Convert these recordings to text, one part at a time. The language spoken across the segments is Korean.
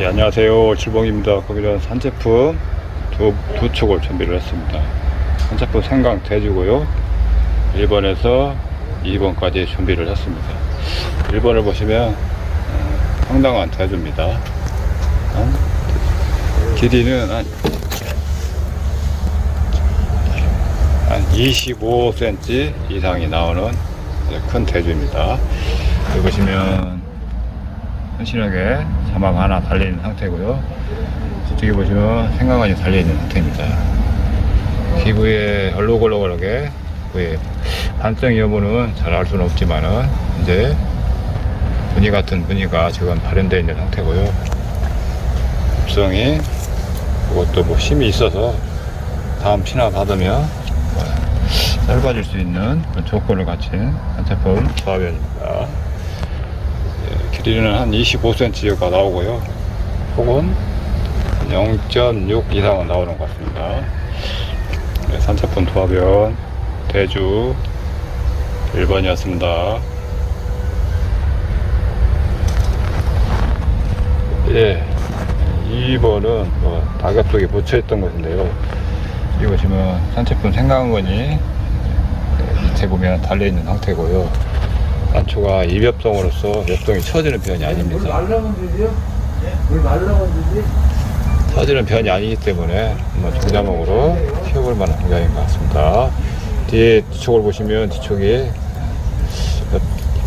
예, 안녕하세요. 칠봉입니다. 거기는 산제품 두, 두 축을 준비를 했습니다. 산제품 생강 대주고요. 1번에서 2번까지 준비를 했습니다. 1번을 보시면 어, 상당한 대주입니다. 어? 길이는 한, 한 25cm 이상이 나오는 큰 대주입니다. 여기 보시면 튼실하게 자막 하나 달려있는 상태고요. 저쪽에 보시면 생강원이 달려있는 상태입니다. 기부에 얼룩얼룩하게 왜 반성 여부는 잘 알 수는 없지만은 이제 무늬 같은 무늬가 지금 발현되어 있는 상태고요. 입성이 그것도 뭐 힘이 있어서 다음 피나 받으면 뭐 짧아질 수 있는 조건을 갖춘 한 제품 조합입니다. 예, 길이는 한 25cm가 나오고요. 폭은 0.6 이상은 나오는 것 같습니다. 네, 산차폰 도화변 대주 1번이었습니다. 예, 2번은 뭐 낙엽속에 묻혀있던 것인데요. 여기 보시면 산채품 생강원이 밑에 보면 달려있는 상태고요. 단초가 이벽동으로서 엽동이 처지는 변이 아닙니다. 되지? 처지는 변이 아니기 때문에 한번 종자목으로 키워볼 만한 공장인 것 같습니다. 뒤에 뒤쪽을 보시면 뒤쪽이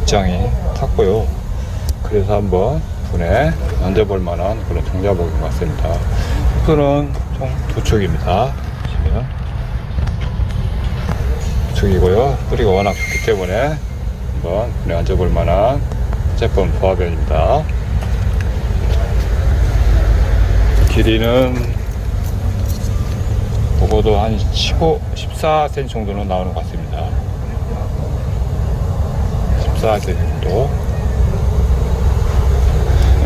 입장이 탔고요. 그래서 한번 분에 얹어볼 만한 그런 종자목인 것 같습니다. 속도는 총두 축입니다. 보시면 두 축이고요. 뿌리가 워낙 좋기 때문에 한번 분에 얹어볼 만한 제품 보화변입니다. 길이는 보고도 한 15, 14cm 정도는 나오는 것 같습니다. 14cm 정도.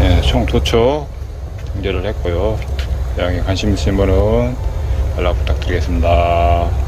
예, 총 도초 등재를 했고요. 양에 관심 있으신 분은 연락 부탁드리겠습니다.